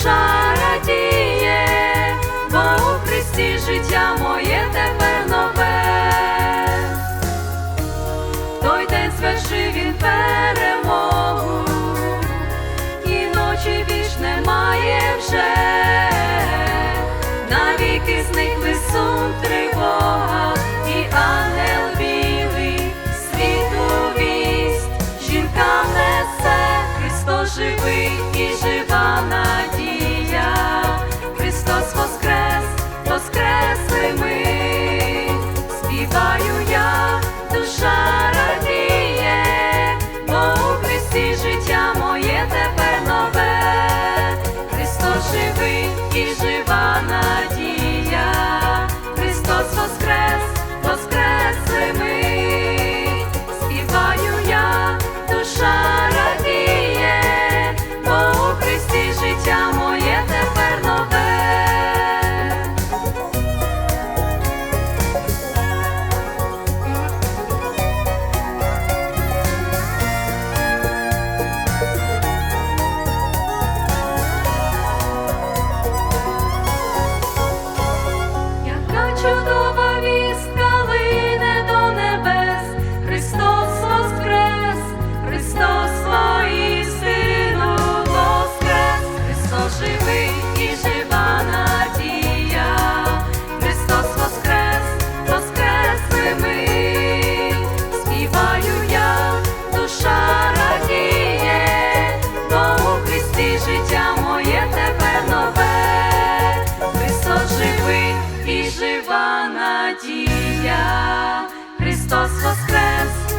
душа радіє, бо у Христі життя моє тепер нове, той день звершив він перемогу, і ночі більш немає вже, навіки зник сум тривога і ангел білий світу вість, жінка несе, Христос живий і живий. чудо. жива надія, Христос Воскрес.